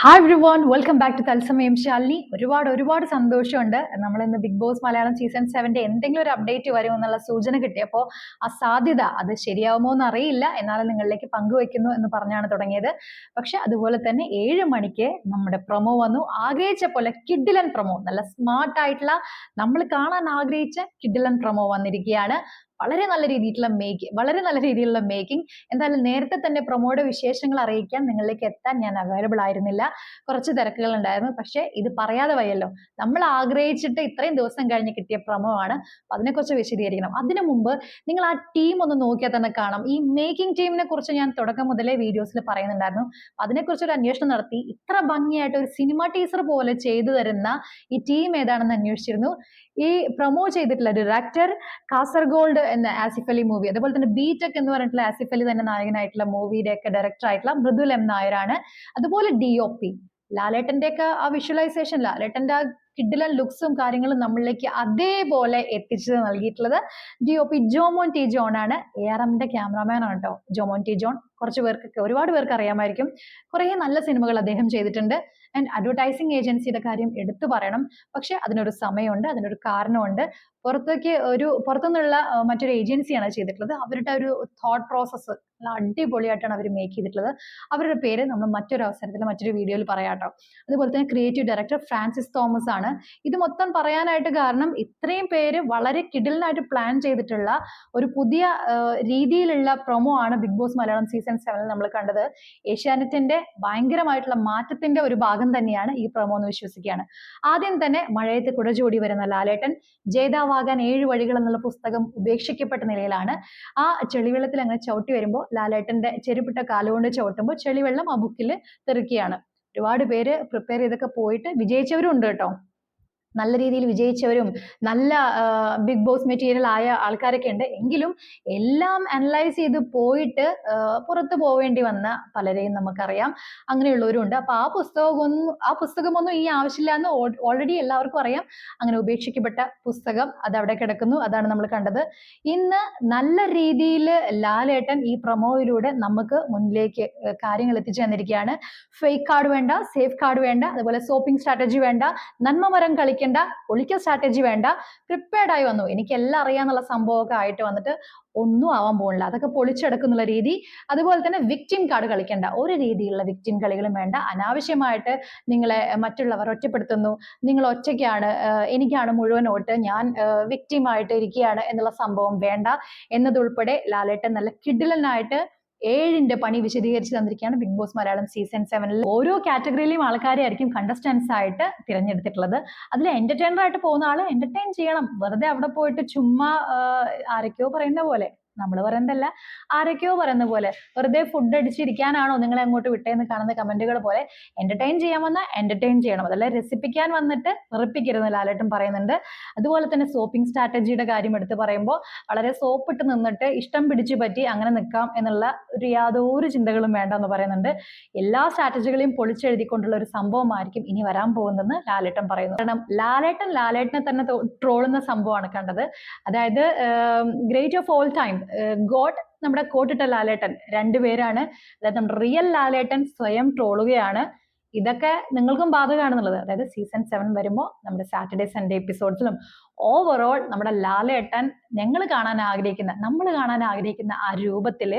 Hi everyone welcome back to തത്സമയം ശാലിനി. ഒരുപാട് ഒരുപാട് സന്തോഷമുണ്ട്. നമ്മൾ ഇന്ന് ബിഗ് ബോസ് മലയാളം സീസൺ സെവന്റെ എന്തെങ്കിലും ഒരു അപ്ഡേറ്റ് വരുമെന്നുള്ള സൂചന കിട്ടിയപ്പോൾ ആ സാധ്യത അത് ശരിയാവുമോ എന്ന് അറിയില്ല എന്നാലും നിങ്ങളിലേക്ക് പങ്കുവെക്കുന്നു എന്ന് പറഞ്ഞാണ് തുടങ്ങിയത്. പക്ഷെ അതുപോലെ തന്നെ ഏഴ് മണിക്ക് നമ്മുടെ പ്രൊമോ വന്നു. ആഗ്രഹിച്ച പോലെ കിഡിലൻ പ്രൊമോ നല്ല സ്മാർട്ട് ആയിട്ടുള്ള നമ്മൾ കാണാൻ ആഗ്രഹിച്ച കിഡിലൻ പ്രൊമോ വന്നിരിക്കുകയാണ്. വളരെ നല്ല രീതിയിലുള്ള മേക്ക് വളരെ നല്ല രീതിയിലുള്ള മേക്കിംഗ് എന്തായാലും നേരത്തെ തന്നെ പ്രൊമോയുടെ വിശേഷങ്ങൾ അറിയിക്കാൻ നിങ്ങളിലേക്ക് എത്താൻ ഞാൻ അവൈലബിൾ ആയിരുന്നില്ല. കുറച്ച് തിരക്കുകൾ ഉണ്ടായിരുന്നു. പക്ഷേ ഇത് പറയാതെ വയ്യല്ലോ. നമ്മൾ ആഗ്രഹിച്ചിട്ട് ഇത്രയും ദിവസം കഴിഞ്ഞ് കിട്ടിയ പ്രൊമോ ആണ്. അതിനെക്കുറിച്ച് വിശദീകരിക്കണം. അതിനു മുമ്പ് നിങ്ങൾ ആ ടീം ഒന്ന് നോക്കിയാൽ തന്നെ കാണാം. ഈ മേക്കിംഗ് ടീമിനെ കുറിച്ച് ഞാൻ തുടക്കം മുതലേ വീഡിയോസിൽ പറയുന്നുണ്ടായിരുന്നു. അതിനെക്കുറിച്ച് ഒരു അന്വേഷണം നടത്തി. ഇത്ര ഭംഗിയായിട്ട് ഒരു സിനിമ ടീസർ പോലെ ചെയ്തു തരുന്ന ഈ ടീം ഏതാണെന്ന് അന്വേഷിച്ചിരുന്നു. ഈ പ്രൊമോ ചെയ്തിട്ടുള്ള ഡയറക്ടർ കാസർഗോൾഡ് എന്ന ആസിഫ് അലി മൂവി അതുപോലെ തന്നെ ബിടെക് എന്ന് പറഞ്ഞിട്ടുള്ള ആസിഫ് അലി തന്നെ നായകനായിട്ടുള്ള മൂവിയുടെ ഒക്കെ ഡയറക്ടർ ആയിട്ടുള്ള മൃദുൽ എം നായരാണ്. അതുപോലെ ഡി ഒ പി ലാലേട്ടന്റെ ഒക്കെ ആ വിഷ്വലൈസേഷൻ ലാലേട്ടന്റെ ആ കിഡിലൻ ലുക്സും കാര്യങ്ങളും നമ്മളിലേക്ക് അതേപോലെ എത്തിച്ചു നൽകിയിട്ടുള്ളത് D O P Jomon T John ആണ്. എ ആർ എമ്മിന്റെ ക്യാമറാമാൻ ആണ് കേട്ടോ ജോമോൻ ടി ജോൺ. കുറച്ച് പേർക്കൊക്കെ ഒരുപാട് പേർക്ക് അറിയാമായിരിക്കും. കുറേ നല്ല സിനിമകൾ അദ്ദേഹം ചെയ്തിട്ടുണ്ട്. ആൻഡ് അഡ്വർടൈസിങ് ഏജൻസിയുടെ കാര്യം എടുത്തു പറയണം. പക്ഷെ അതിനൊരു സമയമുണ്ട് അതിനൊരു കാരണമുണ്ട്. പുറത്തേക്ക് ഒരു പുറത്തുനിന്നുള്ള മറ്റൊരു ഏജൻസിയാണ് ചെയ്തിട്ടുള്ളത്. അവരുടെ ഒരു തോട്ട് പ്രോസസ്സ് നല്ല അടിപൊളിയായിട്ടാണ് അവർ മേക്ക് ചെയ്തിട്ടുള്ളത്. അവരുടെ പേര് നമ്മൾ മറ്റൊരു അവസരത്തിൽ മറ്റൊരു വീഡിയോയിൽ പറയാം കേട്ടോ അതുപോലെ തന്നെ ക്രിയേറ്റീവ് ഡയറക്ടർ ഫ്രാൻസിസ് തോമസ് ആണ്. ഇത് മൊത്തം പറയാനായിട്ട് കാരണം ഇത്രയും പേര് വളരെ കിഡിലിനായിട്ട് പ്ലാൻ ചെയ്തിട്ടുള്ള ഒരു പുതിയ രീതിയിലുള്ള പ്രൊമോ ആണ് ബിഗ് ബോസ് മലയാളം സീസൺ സെവനിൽ നമ്മൾ കണ്ടത്. ഏഷ്യാനെറ്റിന്റെ ഭയങ്കരമായിട്ടുള്ള മാറ്റത്തിന്റെ ഒരു ഭാഗം തന്നെയാണ് ഈ പ്രൊമോ എന്ന് വിശ്വസിക്കുകയാണ്. ആദ്യം തന്നെ മഴയത്ത് കുടചൂടി വരുന്ന ലാലേട്ടൻ ജേതാവാകാൻ ഏഴ് വഴികൾ എന്നുള്ള പുസ്തകം ഉപേക്ഷിക്കപ്പെട്ട നിലയിലാണ്. ആ ചെളിവെള്ളത്തിൽ അങ്ങനെ ചവിട്ടി വരുമ്പോൾ ലാലേട്ടന്റെ ചെരുപ്പിട്ട കാലുകൊണ്ട് ചവിട്ടുമ്പോൾ ചെളിവെള്ളം ആ ബുക്കിൽ തെറിക്കുകയാണ്. ഒരുപാട് പേര് പ്രിപ്പയർ ചെയ്തൊക്കെ പോയിട്ട് വിജയിച്ചവരും ഉണ്ട് കേട്ടോ. നല്ല രീതിയിൽ വിജയിച്ചവരും നല്ല ബിഗ് ബോസ് മെറ്റീരിയൽ ആയ ആൾക്കാരൊക്കെ ഉണ്ട്. എങ്കിലും എല്ലാം അനലൈസ് ചെയ്ത് പോയിട്ട് പുറത്തു പോവേണ്ടി വന്ന പലരെയും നമുക്കറിയാം. അങ്ങനെയുള്ളവരും ഉണ്ട്. അപ്പൊ ആ പുസ്തകമൊന്നും ആ പുസ്തകമൊന്നും ഈ ആവശ്യമില്ല എന്ന് ഓൾറെഡി എല്ലാവർക്കും അറിയാം. അങ്ങനെ ഉപേക്ഷിക്കപ്പെട്ട പുസ്തകം അത് അവിടെ കിടക്കുന്നു. അതാണ് നമ്മൾ കണ്ടത്. ഇന്ന് നല്ല രീതിയിൽ ലാലേട്ടൻ ഈ പ്രൊമോയിലൂടെ നമുക്ക് മുന്നിലേക്ക് കാര്യങ്ങൾ എത്തിച്ചു തന്നിരിക്കുകയാണ്. ഫേക്ക് കാർഡ് വേണ്ട സേഫ് കാർഡ് വേണ്ട അതുപോലെ സോപ്പിംഗ് സ്ട്രാറ്റജി വേണ്ട നന്മമരം കളിക്കേണ്ട ഒളിക്കൽ സ്ട്രാറ്റജി വേണ്ട പ്രിപ്പയർഡ് ആയി വന്നു. എനിക്ക് എല്ലാം അറിയാന്നുള്ള സംഭവമൊക്കെ ആയിട്ട് വന്നിട്ട് ഒന്നും ആവാൻ പോകുന്നില്ല. അതൊക്കെ പൊളിച്ചെടുക്കുന്നുള്ള രീതി. അതുപോലെ തന്നെ വിക്ടിം കാർഡ് കളിക്കേണ്ട. ഒരു രീതിയിലുള്ള വിക്ടിം കളികളും വേണ്ട. അനാവശ്യമായിട്ട് നിങ്ങളെ മറ്റുള്ളവർ ഒറ്റപ്പെടുത്തുന്നു. നിങ്ങൾ ഒറ്റയ്ക്കാണ് എനിക്കാണ് മുഴുവൻ ഓട്ട് ഞാൻ വിക്ടിമായിട്ട് ഇരിക്കുകയാണ് എന്നുള്ള സംഭവം വേണ്ട. എന്നതുൾപ്പെടെ ലാലേട്ടൻ നല്ല കിഡിലനായിട്ട് ഏഴിന്റെ പണി വിശദീകരിച്ച് തന്നിരിക്കുകയാണ് ബിഗ് ബോസ് മലയാളം സീസൺ സെവനിൽ ഓരോ കാറ്റഗറിയിലെയും ആൾക്കാരെ ആയിരിക്കും കണ്ടസ്റ്റൻസ് ആയിട്ട് തിരഞ്ഞെടുത്തിട്ടുള്ളത്. അതിൽ എന്റർടൈനർ ആയിട്ട് പോകുന്ന ആൾ എന്റർടൈൻ ചെയ്യണം. വെറുതെ അവിടെ പോയിട്ട് ചുമ്മാ ആരൊക്കെയോ പറയുന്ന പോലെ. നമ്മൾ പറയുന്നതല്ല. ആരൊക്കെയോ പറയുന്ന പോലെ വെറുതെ ഫുഡ് അടിച്ചിരിക്കാനാണോ നിങ്ങളെ അങ്ങോട്ട് വിട്ടേന്ന് കാണുന്ന കമന്റുകൾ പോലെ എന്റർടൈൻ ചെയ്യാൻ വന്നാൽ എന്റർടൈൻ ചെയ്യണം. അതല്ല രസിപ്പിക്കാൻ വന്നിട്ട് വെറുപ്പിക്കരുത് ലാലേട്ടൻ പറയുന്നുണ്ട്. അതുപോലെ തന്നെ സോപ്പിംഗ് സ്ട്രാറ്റജിയുടെ കാര്യം എടുത്ത് പറയുമ്പോൾ വളരെ സോപ്പിട്ട് നിന്നിട്ട് ഇഷ്ടം പിടിച്ചു പറ്റി അങ്ങനെ നിൽക്കാം എന്നുള്ള ഒരു യാതൊരു ചിന്തകളും വേണ്ട എന്ന് പറയുന്നുണ്ട്. എല്ലാ സ്ട്രാറ്റജികളെയും പൊളിച്ചെഴുതിക്കൊണ്ടുള്ള ഒരു സംഭവമായിരിക്കും ഇനി വരാൻ പോകുന്നതെന്ന് ലാലേട്ടൻ പറയുന്നു. കാരണം ലാലേട്ടൻ ലാലേട്ടനെ തന്നെ ട്രോളുന്ന സംഭവമാണ് കണ്ടത്. അതായത് great of all time god നമ്മുടെ കോട്ടിട്ട ലാലേട്ടൻ. രണ്ടുപേരാണ് അതായത് നമ്മുടെ റിയൽ ലാലേട്ടൻ സ്വയം ട്രോളുകയാണ്. ഇതൊക്കെ നിങ്ങൾക്കും ബാധകമാണെന്നുള്ളത്. അതായത് സീസൺ സെവൻ വരുമ്പോൾ നമ്മുടെ സാറ്റർഡേ സൺഡേ എപ്പിസോഡ്സിലും ഓവറോൾ നമ്മുടെ ലാലേട്ടൻ ഞങ്ങൾ കാണാൻ ആഗ്രഹിക്കുന്ന നമ്മൾ കാണാൻ ആഗ്രഹിക്കുന്ന ആ രൂപത്തിൽ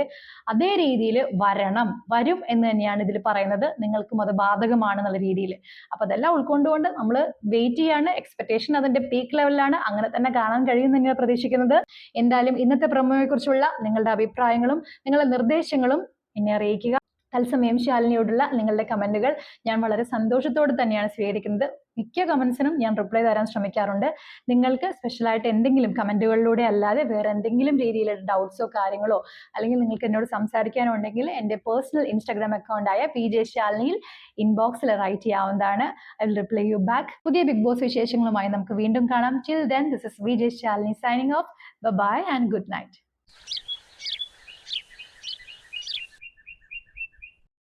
അതേ രീതിയിൽ വരണം വരും എന്ന് തന്നെയാണ് ഇതിൽ പറയുന്നത്. നിങ്ങൾക്കും അത് ബാധകമാണെന്നുള്ള രീതിയിൽ അപ്പം അതെല്ലാം ഉൾക്കൊണ്ടുകൊണ്ട് നമ്മൾ വെയിറ്റ് ചെയ്യാണ്. എക്സ്പെക്ടേഷൻ അതിന്റെ പീക്ക് ലെവലിലാണ് അങ്ങനെ തന്നെ കാണാൻ കഴിയും തന്നെയാണ് പ്രതീക്ഷിക്കുന്നത്. എന്തായാലും ഇന്നത്തെ പ്രമോയെക്കുറിച്ചുള്ള നിങ്ങളുടെ അഭിപ്രായങ്ങളും നിങ്ങളുടെ നിർദ്ദേശങ്ങളും എന്നെ അറിയിക്കുക. തത്സമയം ശാലിനിയോടുള്ള നിങ്ങളുടെ കമന്റുകൾ ഞാൻ വളരെ സന്തോഷത്തോടെ തന്നെയാണ് സ്വീകരിക്കുന്നത്. മിക്ക കമൻസിനും ഞാൻ റിപ്ലൈ തരാൻ ശ്രമിക്കാറുണ്ട്. നിങ്ങൾക്ക് സ്പെഷ്യലായിട്ട് എന്തെങ്കിലും കമന്റുകളിലൂടെ അല്ലാതെ വേറെ എന്തെങ്കിലും രീതിയിലുള്ള ഡൗട്ട്സോ കാര്യങ്ങളോ അല്ലെങ്കിൽ നിങ്ങൾക്ക് എന്നോട് സംസാരിക്കാനോ ഉണ്ടെങ്കിൽ എന്റെ പേഴ്സണൽ ഇൻസ്റ്റാഗ്രാം അക്കൗണ്ടായ പി ജെ ശാലിനിയിൽ ഇൻബോക്സിൽ റൈറ്റ് ചെയ്യാവുന്നതാണ്. I will reply you back പുതിയ ബിഗ് ബോസ് വിശേഷങ്ങളുമായി നമുക്ക് വീണ്ടും കാണാം. Chill then this is V J Shalini signing off bye and good night